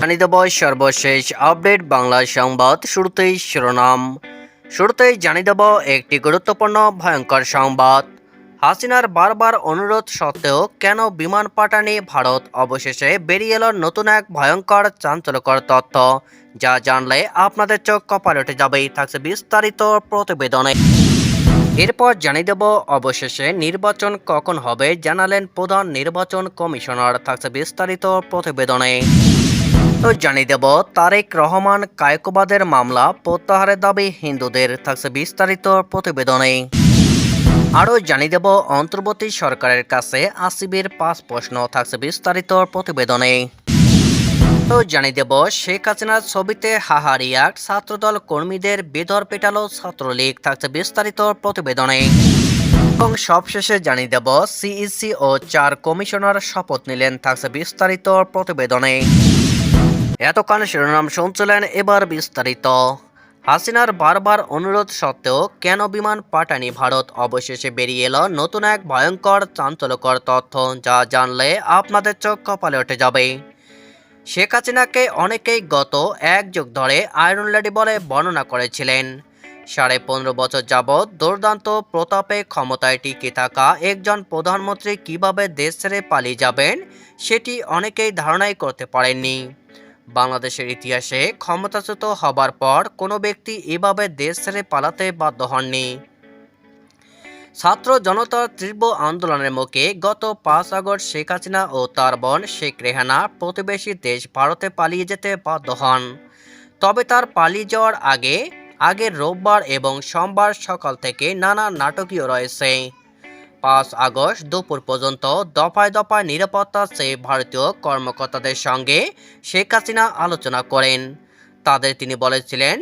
জানিয়ে দেব সর্বশেষ আপডেট বাংলা সংবাদ শুরুতেই শিরোনাম। শুরুতেই জানিয়ে দেব একটি গুরুত্বপূর্ণ ভয়ঙ্কর সংবাদ। হাসিনার বারবার অনুরোধ সত্ত্বেও কেন বিমান পাঠানি ভারত? অবশেষে বেরিয়ে এলো নতুন এক ভয়ঙ্কর চাঞ্চল্যকর তথ্য। যা জানলে আপনাদের চোখ কপালে উঠে যাবেই। থাকছে বিস্তারিত প্রতিবেদনে। এরপর জানিয়ে দেব, অবশেষে নির্বাচন কখন হবে জানালেন প্রধান নির্বাচন কমিশনার। থাকছে বিস্তারিত প্রতিবেদনে। জানিয়ে দেব, তারেক রহমান কায়কোবাদের মামলা, প্রত্যাহারের দাবি হিন্দুদের, থাকছে বিস্তারিত প্রতিবেদনে। আরও জানিয়ে দেব, অন্তর্বর্তী সরকারের কাছে আসিবের পাঁচ প্রশ্ন, থাকছে বিস্তারিত প্রতিবেদনে। তো জানিয়ে দেব, শেখ হাসিনার ছবিতে হাহারিয়াক ছাত্রদল কর্মীদের বেদর পেটালো ছাত্রলীগ, থাকছে বিস্তারিত প্রতিবেদনে। এবং সবশেষে জানিয়ে দেব, সিইসি ও চার কমিশনার শপথ নিলেন, থাকছে বিস্তারিত প্রতিবেদনে। এতক্ষণ শিরোনাম শুনছিলেন এবার বিস্তারিত। হাসিনার বারবার অনুরোধ সত্ত্বেও কেন বিমান পাঠানি ভারত? অবশেষে বেরিয়ে এলো নতুন এক ভয়ঙ্কর চাঞ্চল্যকর তথ্য যা জানলে আপনাদের চোখ কপালে উঠে যাবে। শেখ হাসিনাকে অনেকেই গত এক যুগ ধরে আয়রন লেডি বলে বর্ণনা করেছিলেন। সাড়ে পনেরো বছর যাবৎ দুর্দান্ত প্রতাপে ক্ষমতায় টিকে থাকা একজন প্রধানমন্ত্রী কীভাবে দেশ ছেড়ে পালিয়ে যাবেন, সেটি অনেকেই ধারণাই করতে পারেননি। বাংলাদেশের ইতিহাসে ক্ষমতাচ্যুত হবার পর কোনো ব্যক্তি এভাবে দেশ ছেড়ে পালাতে বাধ্য হননি। ছাত্র জনতার তীব্র আন্দোলনের মুখে গত পাঁচ আগস্ট শেখ হাসিনা ও তার বোন শেখ রেহানা প্রতিবেশী দেশ ভারতে পালিয়ে যেতে বাধ্য হন। তবে তার পালিয়ে যাওয়ার আগে, আগের রোববার এবং সোমবার সকাল থেকে নানা নাটকীয় রয়েছে। পাঁচ আগস্ট দুপুর পর্যন্ত দফায় দফায় নিরাপত্তা চেয়ে ভারতীয় কর্মকর্তাদের সঙ্গে শেখ হাসিনা আলোচনা করেন। তাদের তিনি বলেছিলেন,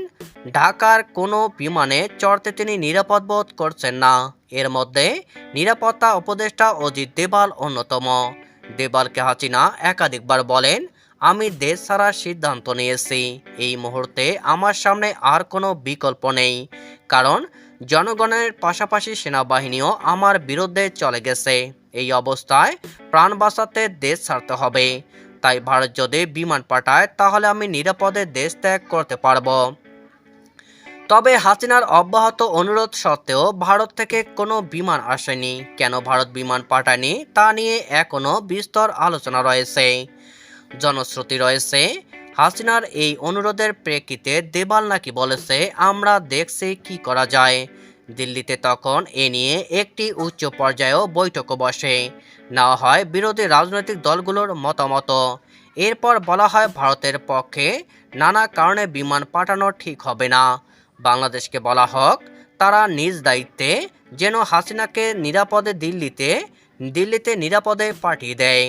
ঢাকার কোনো বিমানে চড়তে তিনি নিরাপদ বোধ করছেন না। এর মধ্যে নিরাপত্তা উপদেষ্টা অজিত দেবাল অন্যতম। দেবালকে হাসিনা একাধিকবার বলেন, আমি দেশ ছাড়ার সিদ্ধান্ত নিয়েছি। এই মুহূর্তে আমার সামনে আর কোনো বিকল্প নেই। কারণ জনগণের পাশাপাশি সেনাবাহিনীও আমার বিরুদ্ধে চলে গেছে। এই অবস্থায় প্রাণ বাঁচাতে দেশ ছাড়তে হবে। তাই ভারত যদি বিমান পাঠায়, তাহলে আমি নিরাপদে দেশ ত্যাগ করতে পারব। তবে হাসিনার অব্যাহত অনুরোধ সত্ত্বেও ভারত থেকে কোনো বিমান আসেনি। কেন ভারত বিমান পাঠায়নি, তা নিয়ে এখনও বিস্তর আলোচনা রয়েছে। জনশ্রুতি রয়েছে হাসিনার এই অনুরোধের প্রেক্ষিতে দেবাল নাকি বলেছে, আমরা দেখছি কি করা যায়। দিল্লিতে তখন এ নিয়ে একটি উচ্চ পর্যায়েও বৈঠকও বসে। নেওয়া হয় বিরোধী রাজনৈতিক দলগুলোর মতামত। এরপর বলা হয়, ভারতের পক্ষে নানা কারণে বিমান পাঠানো ঠিক হবে না। বাংলাদেশকে বলা হোক, তারা নিজ দায়িত্বে যেন হাসিনাকে নিরাপদে দিল্লিতে দিল্লিতে নিরাপদে পাঠিয়ে দেয়।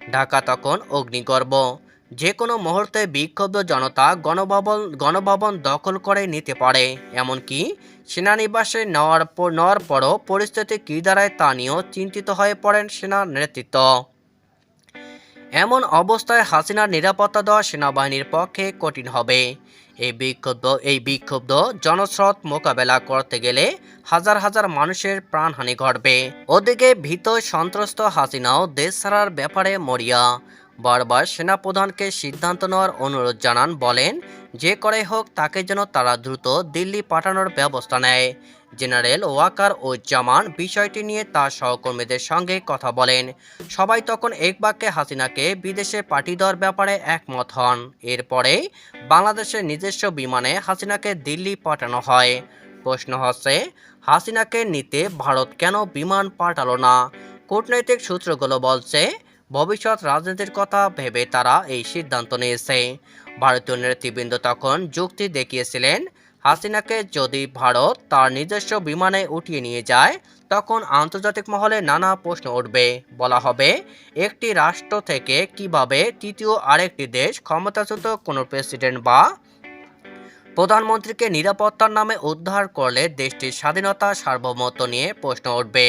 ঢাকা তখন অগ্নিগর্ভ। যে কোনো মুহূর্তে বিক্ষুব্ধ জনতা গণভবন গণভবন দখল করে নিতে পারে। এমনকি সেনানিবাসে নেওয়ার নেওয়ার পরও পরিস্থিতি কী দাঁড়ায় তা নিয়েও চিন্তিত হয়ে পড়েন সেনা নেতৃত্ব। এমন অবস্থায় হাসিনার নিরাপত্তা দেওয়া সেনাবাহিনীর পক্ষে কঠিন হবে। এই বিক্ষুব্ধ এই বিক্ষুব্ধ জনস্রোত মোকাবেলা করতে গেলে হাজার হাজার মানুষের প্রাণহানি ঘটবে। ওদিকে ভীত সন্ত্রস্ত হাসিনাও দেশ ছাড়ার ব্যাপারে মরিয়া। বারবার সেনাপ্রধানকে সিদ্ধান্ত নেওয়ার অনুরোধ জানান বলেন, যে করে হোক তাকে যেন তারা দ্রুত দিল্লি পাঠানোর ব্যবস্থা নেয়। জেনারেল ওয়াকার ও জামান বিষয়টি নিয়ে তার সহকর্মীদের সঙ্গে কথা বলেন। সবাই তখন এক বাক্যে হাসিনাকে বিদেশে পাঠিয়ে দেওয়ার ব্যাপারে একমত হন। এরপরে বাংলাদেশের নিজস্ব বিমানে হাসিনাকে দিল্লি পাঠানো হয়। প্রশ্ন হচ্ছে, হাসিনাকে নিতে ভারত কেন বিমান পাঠালো না? কূটনৈতিক সূত্রগুলো বলছে ভবিষ্যৎ রাজনীতির কথা ভেবে তারা এই সিদ্ধান্ত নিয়েছে। ভারতীয় নেতৃবৃন্দ তখন যুক্তি দেখিয়েছিলেন, হাসিনাকে যদি ভারত তার নিজস্ব বিমানে উঠিয়ে নিয়ে যায়, তখন আন্তর্জাতিক মহলে নানা প্রশ্ন উঠবে। বলা হবে, একটি রাষ্ট্র থেকে কীভাবে তৃতীয় আরেকটি দেশ ক্ষমতাচ্যুত কোনো প্রেসিডেন্ট বা প্রধানমন্ত্রীকে নিরাপত্তার নামে উদ্ধার করলে দেশটির স্বাধীনতা সার্বভৌমত্ব নিয়ে প্রশ্ন উঠবে।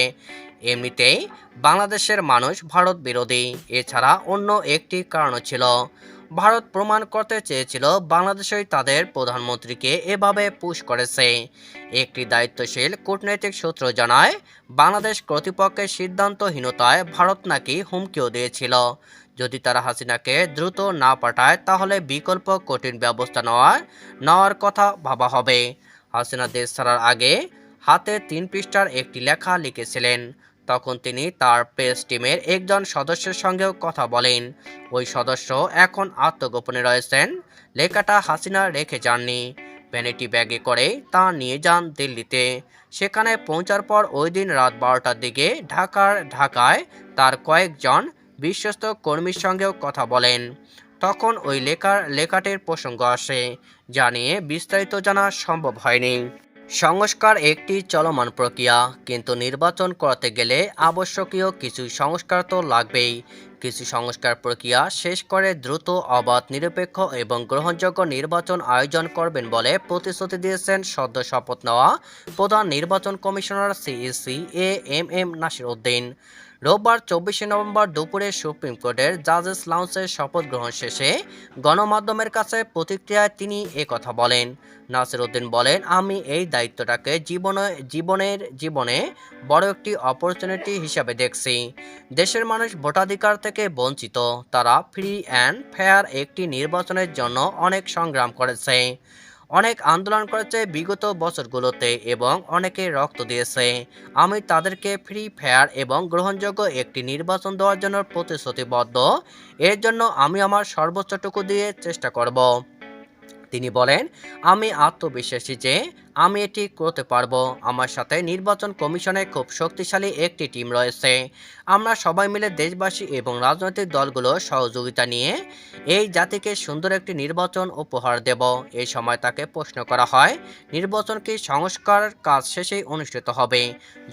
এমনিতেই বাংলাদেশের মানুষ ভারত বিরোধী। এছাড়া অন্য একটি কারণ ছিল। ভারত প্রমাণ করতে চেয়েছিল বাংলাদেশই তাদের প্রধানমন্ত্রীকে এভাবে পুশ করেছে। একটি দায়িত্বশীল কূটনৈতিক সূত্র জানায়, বাংলাদেশ কর্তৃপক্ষের সিদ্ধান্তহীনতায় ভারত নাকি হুমকিও দিয়েছিল। যদি তারা হাসিনাকে দ্রুত না পাঠায়, তাহলে বিকল্প কঠিন ব্যবস্থা নেওয়ার নেওয়ার কথা ভাবা হবে। হাসিনা দেশ ছাড়ার আগে হাতে তিন পৃষ্ঠার একটি লেখা লিখেছিলেন তখন তিনি তার প্রেস টিমের একজন সদস্যের সঙ্গেও কথা বলেন। ওই সদস্য এখন আত্মগোপনে রয়েছেন। লেখাটা হাসিনা রেখে যাননি। ভ্যানিটি ব্যাগে করে তা নিয়ে যান দিল্লিতে। সেখানে পৌঁছার পর ওই দিন রাত বারোটার দিকে ঢাকার ঢাকায় তার কয়েকজন বিশ্বস্ত কর্মীর সঙ্গেও কথা বলেন। তখন ওই লেখার, লেখাটির প্রসঙ্গ আসে, যা নিয়ে বিস্তারিত জানা সম্ভব হয়নি। সংস্কার একটি চলমান প্রক্রিয়া, কিন্তু নির্বাচন করতে গেলে আবশ্যকীয় কিছু সংস্কার তো লাগবেই। কিছু সংস্কার প্রক্রিয়া শেষ করে দ্রুত, অবাধ, নিরপেক্ষ এবং গ্রহণযোগ্য নির্বাচন আয়োজন করবেন বলে প্রতিশ্রুতি দিয়েছেন সদ্য শপথ নেওয়া প্রধান নির্বাচন commissioner CEC A M M Nasir Uddin. রোববার চব্বিশে নভেম্বর দুপুরে সুপ্রিম কোর্টের জাজেস লাউন্সের শপথ গ্রহণ শেষে গণমাধ্যমের কাছে প্রতিক্রিয়ায় তিনি কথা বলেন। নাসির উদ্দিন বলেন, আমি এই দায়িত্বটাকে জীবনে, জীবনের, জীবনে বড় একটি অপরচুনিটি হিসাবে দেখছি। দেশের মানুষ ভোটাধিকার থেকে বঞ্চিত। তারা ফ্রি অ্যান্ড ফেয়ার একটি নির্বাচনের জন্য অনেক সংগ্রাম করেছে। অনেক আন্দোলন করেছে বিগত বছরগুলোতে এবং অনেকে রক্ত দিয়েছে। আমি তাদেরকে ফ্রি ফেয়ার এবং গ্রহণযোগ্য একটি নির্বাচন দেওয়ার জন্য প্রতিশ্রুতিবদ্ধ। এর জন্য আমি আমার সর্বোচ্চটুকু দিয়ে চেষ্টা করব। তিনি বলেন, আমি আত্মবিশ্বাসী যে আমি এটি করতে পারব। আমার সাথে নির্বাচন কমিশনে খুব শক্তিশালী একটি টিম রয়েছে। আমরা সবাই মিলে দেশবাসী এবং রাজনৈতিক দলগুলো সহযোগিতা নিয়ে এই জাতিকে সুন্দর একটি নির্বাচন উপহার দেব। এই সময় তাকে প্রশ্ন করা হয়, নির্বাচন কি সংস্কার কাজ শেষেই অনুষ্ঠিত হবে?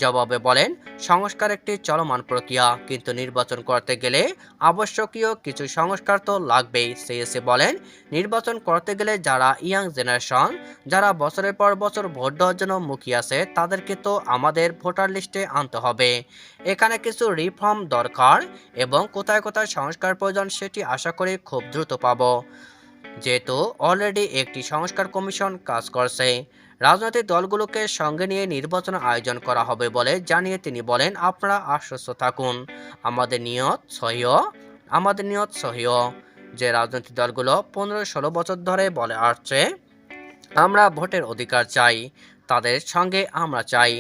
জবাবে বলেন সংস্কার একটি চলমান প্রক্রিয়া। কিন্তু নির্বাচন করতে গেলে আবশ্যকীয় কিছু সংস্কার তো লাগবেই সিএসি বলেন। নির্বাচন করতে গেলে যারা ইয়াং জেনারেশন, যারা বছরের পর বছর ভোট দেওয়ার জন্য মুখিয়ে আছে, তাদেরকে তো আমাদের ভোটার লিস্টে আনতে হবে। এখানে কিছু রিফর্ম দরকার এবং কোথায় কোথায় সংস্কার প্রয়োজন সেটি আশা করি খুব দ্রুত পাব। যেহেতু অলরেডি একটি সংস্কার কমিশন কাজ করছে। রাজনৈতিক দলগুলোকে সঙ্গে নিয়ে নির্বাচন আয়োজন করা হবে বলে জানিয়ে তিনি বলেন, আপনারা আশ্বস্ত থাকুন। আমাদের নিয়ত সহিও আমাদের নিয়ত সহিও যে রাজনৈতিক দলগুলো পনেরো ষোলো বছর ধরে বলে আসছে, আমরা ভোটের অধিকার চাই, তাদের সঙ্গে আমরা চাই,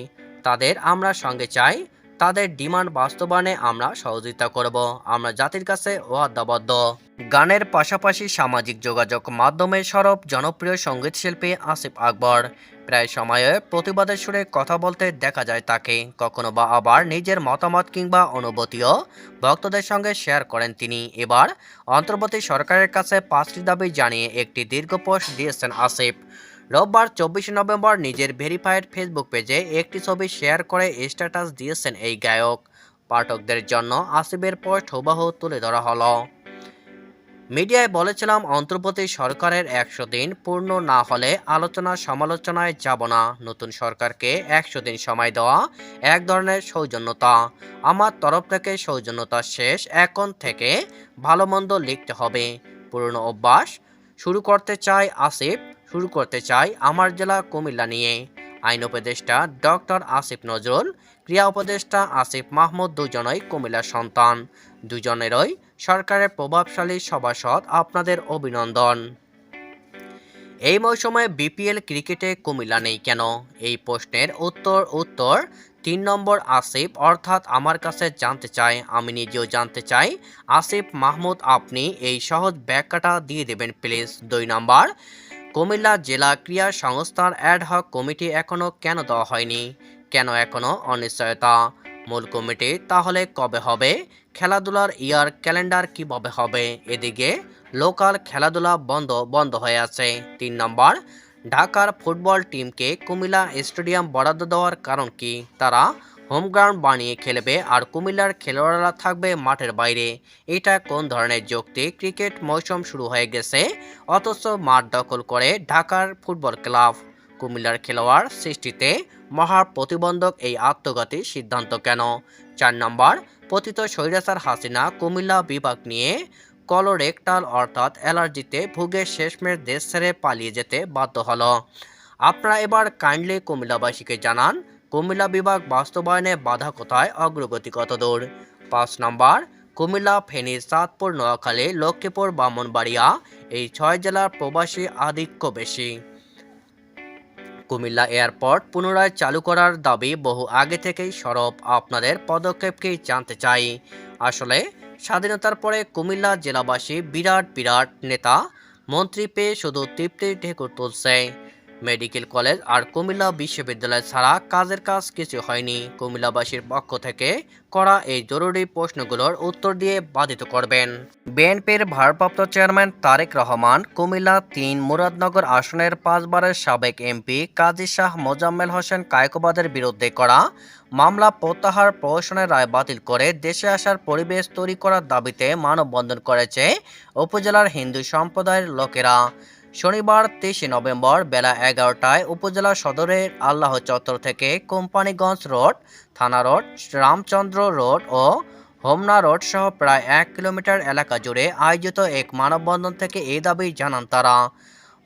তাদের আমরা সঙ্গে চাই, তাদের ডিমান্ড বাস্তবায়নে আমরা সহযোগিতা করব। আমরা জাতির কাছে ওয়াদাবদ্ধ। গানের পাশাপাশি সামাজিক যোগাযোগ মাধ্যমে সরব জনপ্রিয় সংগীত শিল্পী আসিফ আকবর। প্রায় সময়ে প্রতিবাদের সুরে কথা বলতে দেখা যায় তাকে। কখনো বা আবার নিজের মতামত কিংবা অনুভূতিও ভক্তদের সঙ্গে শেয়ার করেন তিনি। এবার অন্তর্বর্তী সরকারের কাছে পাঁচটি দাবি জানিয়ে একটি দীর্ঘ পোস্ট দিয়েছেন আসিফ। রোববার চব্বিশে নভেম্বর নিজের ভেরিফাইড ফেসবুক পেজে একটি ছবি শেয়ার করে স্ট্যাটাস দিয়েছেন এই গায়ক। পাঠকদের জন্য আসিফের পোস্ট হুবাহু তুলে ধরা হলো। মিডিয়ায় বলেছিলাম অন্তর্বর্তী সরকারের একশো দিন পূর্ণ না হলে আলোচনা সমালোচনায় যাব না। নতুন সরকারকে একশো দিন সময় দেওয়া এক ধরনের সৌজন্যতা। আমার তরফ থেকে সৌজন্যতা শেষ। এখন থেকে ভালো মন্দ লিখতে হবে। পুরনো অভ্যাস। শুরু করতে চাই আসিফ। শুরু করতে চাই আমার জেলা কুমিল্লা নিয়ে। আইন উপদেষ্টা ডক্টর আসিফ নজরুল। ক্রিয়া উপদেষ্টা আসিফ মাহমুদ, দুজনই কুমিল্লার সন্তান। দুজনেরই সরকারের প্রভাবশালী সভাসদ আপনাদের অভিনন্দন। এই মৌসুমে বিপিএল ক্রিকেটে কুমিল্লা নেই কেন? এই প্রশ্নের উত্তর উত্তর তিন নম্বর আসিফ। অর্থাৎ আমার কাছে জানতে চাই, আমি নিজেও জানতে চাই, আসিফ মাহমুদ, আপনি এই সহজ ব্যাখ্যাটা দিয়ে দেবেন প্লিজ। দুই নম্বর, কুমিল্লা জেলা ক্রীড়া সংস্থার অ্যাডহক কমিটি এখনও কেন দেওয়া হয়নি? কেন এখনও অনিশ্চয়তা? মূল কমিটি তাহলে কবে হবে? খেলাধুলার ইয়ার ক্যালেন্ডার কীভাবে হবে? এদিকে লোকাল খেলাধুলা বন্ধ বন্ধ হয়ে আছে। তিন নম্বর, ঢাকার ফুটবল টিমকে কুমিল্লা স্টেডিয়াম বরাদ্দ দেওয়ার কারণ কি? তারা হোম গ্রাউন্ড বানিয়ে খেলবে আর কুমিল্লার খেলোয়াড়রা থাকবে মাঠের বাইরে। এটা কোন ধরনের যুক্তি ক্রিকেট মৌসুম শুরু হয়ে গেছে, অথচ মাঠ দখল করে ঢাকার ফুটবল ক্লাব। কুমিল্লার খেলোয়াড় সৃষ্টিতে মহা প্রতিবন্ধক এই আত্মঘাতী সিদ্ধান্ত কেন? চার নম্বর পতিত স্বৈরাচার হাসিনা কুমিল্লা বিভাগ নিয়ে কলোরেক্টাল অর্থাৎ অ্যালার্জিতে ভুগে শেষমেশ দেশ ছেড়ে পালিয়ে যেতে বাধ্য হলো। আপনারা এবার কাইন্ডলি কুমিল্লাবাসীকে জানান, কুমিল্লা বিভাগ বাস্তবায়নে বাধা কোথায় অগ্রগতি কত দূর পাঁচ নম্বর, কুমিল্লা, ফেনী, চাঁদপুর, নোয়াখালী, লক্ষ্মীপুর, বামনবাড়িয়া, এই ছয় জেলার প্রবাসী আধিক্য বেশি। কুমিল্লা এয়ারপোর্ট পুনরায় চালু করার দাবি বহু আগে থেকেই সরব আপনাদের পদক্ষেপকে জানতে চাই। আসলে স্বাধীনতার পরে কুমিল্লা জেলাবাসী বিরাট বিরাট নেতা, মন্ত্রী পেয়ে শুধু তৃপ্তির ঢেকুর তুলছে। মেডিকেল কলেজ আর কুমিল্লা বিশ্ববিদ্যালয় ছাড়া কাজের কাজ কিছু হয়নি। কুমিল্লাবাসীর পক্ষ থেকে করা এই জরুরি প্রশ্নগুলোর উত্তর দিয়ে বাধিত করবেন। বিএনপির ভারপ্রাপ্ত চেয়ারম্যান তারেক রহমান কুমিল্লা তিন মুরাদনগর আসনের পাঁচবারের সাবেক এমপি কাজী শাহ মোজাম্মেল হোসেন কায়কোবাদের বিরুদ্ধে করা মামলা প্রত্যাহার প্রহসনের রায় বাতিল করে দেশে আসার পরিবেশ তৈরি করার দাবিতে মানববন্ধন করেছে উপজেলার হিন্দু সম্প্রদায়ের লোকেরা। শনিবার, তেইশে নভেম্বর বেলা এগারোটায় উপজেলা সদরের আল্লাহ চত্বর থেকে কোম্পানিগঞ্জ রোড, থানা রোড, রামচন্দ্র রোড ও হোমনা রোড সহ প্রায় এক কিলোমিটার এলাকা জুড়ে আয়োজিত এক মানববন্ধন থেকে এই দাবি জানান তারা।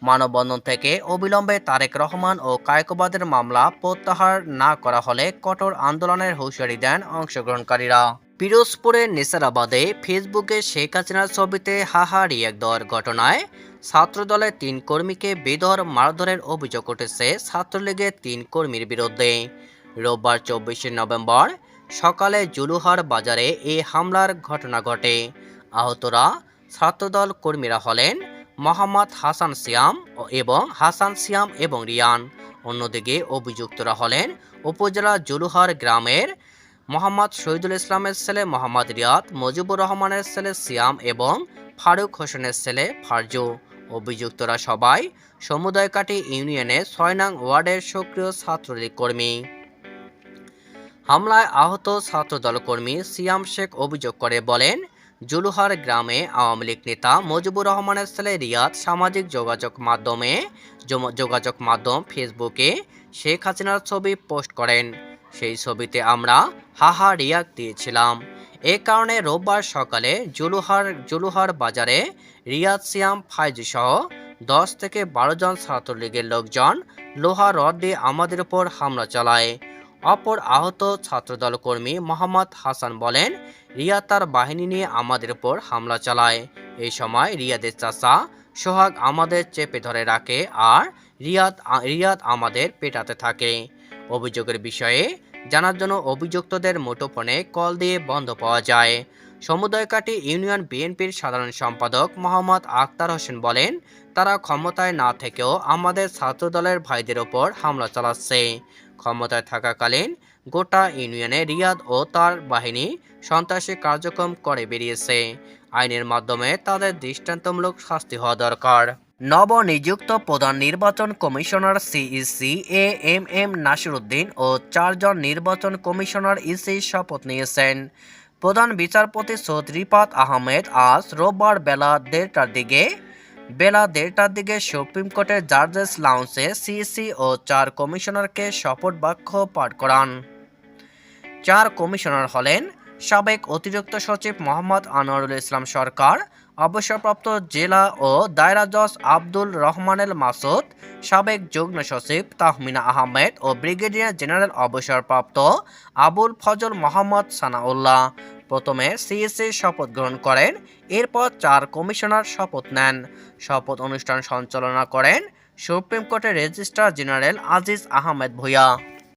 মানববন্ধন থেকে অবিলম্বে তারেক রহমান ও কায়কোবাদের মামলা প্রত্যাহার না করা হলে কঠোর আন্দোলনের হুঁশিয়ারি দেন অংশগ্রহণকারীরা। পিরোজপুরের নেসারাবাদে ফেসবুকে শেখ হাসিনার ছবিতে হাহা রিয়াক দেওয়ার ঘটনায় ছাত্রদলের তিন কর্মীকে বেদর মারধরের অভিযোগ উঠেছে ছাত্রলীগের তিন কর্মীর বিরুদ্ধে। রোববার চব্বিশে নভেম্বর সকালে জুলুহার বাজারে এই হামলার ঘটনা ঘটে। আহতরা ছাত্রদল কর্মীরা হলেন মোহাম্মদ হাসান সিয়াম এবং হাসান সিয়াম এবং রিয়ান। অন্যদিকে অভিযুক্তরা হলেন উপজেলা জুলুহার গ্রামের মোহাম্মদ শহীদুল ইসলামের ছেলে মোহাম্মদ রিয়াদ, মুজিবুর রহমানের ছেলে সিয়াম এবং ফারুক হোসেনের ছেলে ফারজু। অভিযুক্তরা সবাই সমুদয়কাটি ইউনিয়নের ছয় নং ওয়ার্ডের সক্রিয় ছাত্রলীগ কর্মী। হামলায় আহত ছাত্রদল কর্মী সিয়াম শেখ অভিযোগ করে, বলেন, জুলুহার গ্রামে আওয়ামী লীগ নেতা মুজিবুর রহমানের ছেলে রিয়াদ সামাজিক যোগাযোগ মাধ্যমে যোগাযোগ মাধ্যম ফেসবুকে শেখ হাসিনার ছবি পোস্ট করেন। সেই ছবিতে আমরা হাহা রিয়াক দিয়েছিলাম। এ কারণে রোববার সকালে জুলুহার জুলুহার বাজারে রিয়াদ সিয়াম ফাইজি সহ দশ থেকে বারো জন ছাত্রলীগের লোকজন লোহা রড দিয়ে আমাদের উপর হামলা চালায়। অপর আহত ছাত্রদল কর্মী মোহাম্মদ হাসান বলেন রিয়া তার বাহিনী নিয়ে আমাদের উপর হামলা চালায়। এই সময় রিয়াদের চাচা সোহাগ আমাদের চেপে ধরে রাখে আর রিয়াদ রিয়াদ আমাদের পেটাতে থাকে। অভিযোগের বিষয়ে জানার জন্য অভিযুক্তদের মুঠোফোনে কল দিয়ে বন্ধ পাওয়া যায়। সমুদয়কাটি ইউনিয়ন বিএনপির সাধারণ সম্পাদক মোহাম্মদ আক্তার হোসেন বলেন, তারা ক্ষমতায় না থেকেও আমাদের ছাত্রদলের ভাইদের ওপর হামলা চালাচ্ছে। ক্ষমতায় থাকাকালীন গোটা ইউনিয়নে রিয়াদ ও তার বাহিনী সন্ত্রাসী কার্যক্রম করে বেরিয়েছে। আইনের মাধ্যমে তাদের দৃষ্টান্তমূলক শাস্তি হওয়া দরকার। নবনিযুক্ত প্রধান নির্বাচন commissioner CEC A M M Nasiruddin ও চারজন নির্বাচন কমিশনার ইসি শপথ নিয়েছেন। প্রধান বিচারপতি সৈয়দ রিপাত আহমেদ আজ রোববার বেলা দেড়টার দিকে, বেলা দেড়টার দিকে সুপ্রিম কোর্টের জার্জেস লাউন্সে সিইসি ও চার কমিশনারকে শপথ বাক্য পাঠ করান। চার কমিশনার হলেন সাবেক অতিরিক্ত সচিব মোহাম্মদ আনোয়ারুল ইসলাম সরকার অবসরপ্রাপ্ত জেলা ও দায়রা জজ আব্দুল রহমানেল মাসুদ, সাবেক যুগ্ম সচিব তাহমিনা আহমেদ ও ব্রিগেডিয়ার জেনারেল অবসরপ্রাপ্ত আবুল ফজল মোহাম্মদ সানাউল্লাহ। প্রথমে সিএসসি শপথ গ্রহণ করেন, এরপর চার কমিশনার শপথ নেন। শপথ অনুষ্ঠান সঞ্চালনা করেন সুপ্রিম কোর্টের রেজিস্ট্রার জেনারেল আজিজ আহমেদ ভূঁইয়া।